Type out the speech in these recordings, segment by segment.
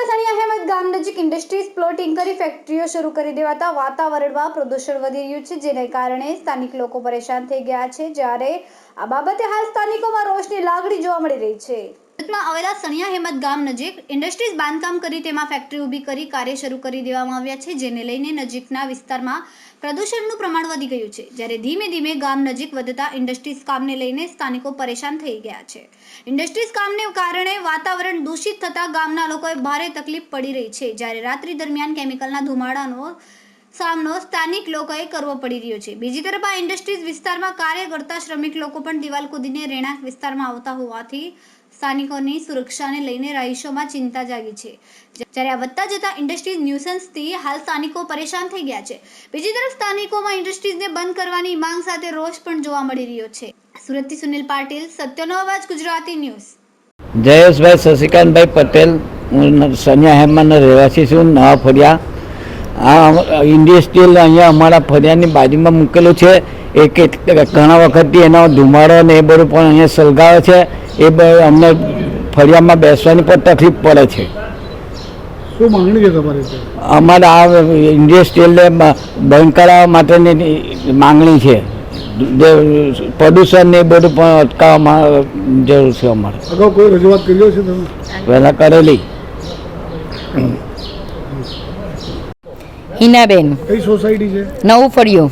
સણિયા અહેમદ ગામ નજીક industries plotting કરી ફેક્ટરીઓ શરૂ કરી દેવાતા વાતાવરણમાં પ્રદૂષણ વધી રહ્યું છે, જેને કારણે સ્થાનિક લોકો પરેશાન થઈ ગયા છે, જ્યારે આ બાબતે હાલ સ્થાનિકોમાં રોષની લાગણી જોવા મળી રહી છે. સુરતમાં આવેલા સણિયા હેમત ગામ નજીક ઇન્ડસ્ટ્રીઝ બાંધકામ કરી તેમાં ફેક્ટરી ઊભી કરી કાર્ય શરૂ કરી દેવામાં આવ્યા છે, જેને લઈને નજીકના વિસ્તારમાં પ્રદૂષણનું પ્રમાણ વધી ગયું છે. જ્યારે ધીમે ધીમે ગામ નજીક વધતા ઇન્ડસ્ટ્રીઝ કામને લઈને સ્થાનિકો પરેશાન થઈ ગયા છે. ઇન્ડસ્ટ્રીઝ કામને કારણે વાતાવરણ દૂષિત થતા ગામના લોકોએ ભારે તકલીફ પડી રહી છે. જ્યારે રાત્રિ દરમિયાન કેમિકલના ધુમાડાનો સામનો સ્થાનિક લોકોએ કરવો પડી રહ્યો છે. બીજી તરફ આ ઇન્ડસ્ટ્રીઝ વિસ્તારમાં કાર્ય કરતા શ્રમિક લોકો પણ દિવાલ કૂદીને રહેણાંક વિસ્તારમાં આવતા હોવાથી સ્થાનિકોની સુરક્ષાને લઈને રહીશોમાં ચિંતા જાગી છે. જ્યારે આ વધતા જતા ઇન્ડસ્ટ્રીઝ ન્યુસન્સથી હાલ સ્થાનિકો પરેશાન થઈ ગયા છે. બીજી તરફ સ્થાનિકોમાં ઇન્ડસ્ટ્રીઝને બંધ કરવાની માંગ સાથે રોષ પણ જોવા મળી રહ્યો છે. સુરતથી સુનિલ પાટીલ, સત્યનો અવાજ, ગુજરાતી ન્યૂઝ. જયેશભાઈ, શશિકાંતભાઈ પટેલ, હું સનિયા હેમરના રહેવાસી છું, નવા ફળિયા. આ ઇન્ડસ્ટ્રીયલ અહીંયા અમારા ફળિયાની બાજુમાં મૂકેલું છે. એ ઘણા વખતથી એનો ધુમાડો ને એ બધું પણ અહીંયા સળગાવે છે. એ અમને ફળિયામાં બેસવાની પણ તકલીફ પડે છે. શું માંગણી છે તમારી અમારે આ ઇન્ડસ્ટ્રીયલને બંધ કરાવવા માટેની માંગણી છે. જે પ્રદૂષણ ને એ બધું પણ અટકાવવામાં જરૂર છે અમારે. અગાઉ કોઈ રજૂઆત કર્યો છે તમે? પહેલાં કરેલી. હિનાબેન કઈ સોસાયટી છે? નવું ફળિયું.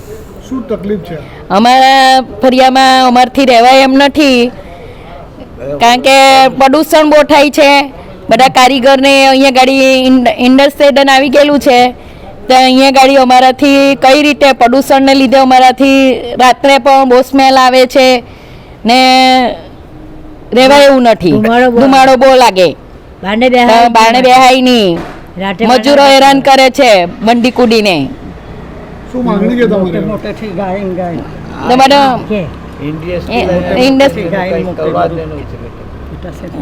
શું તકલીફ છે? અમારા ફળિયામાં અમારથી રહેવાય એમ નથી. કારણ કે પ્રદૂષણ બહુ થાય છે. બધા કારીગરને અહીંયા ગાડી ઇન્ડસ્ટ્રીડન આવી ગયેલું છે. તો અહીંયા ગાડી અમારાથી કઈ રીતે પ્રદૂષણને લીધે અમારાથી રાત્રે પણ બહુ સ્મેલ આવે છે ને રહેવાય એવું નથી. ધુમાડો બહુ લાગે. બાણે બેહાય નહીં. મજૂરો હેરાન કરે છે બંડી કૂડીને શું માંગણી છે તમારી? તમારો કે ઇન્ડસ્ટ્રી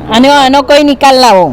આનો આનો કોઈ નિકાલ લાવો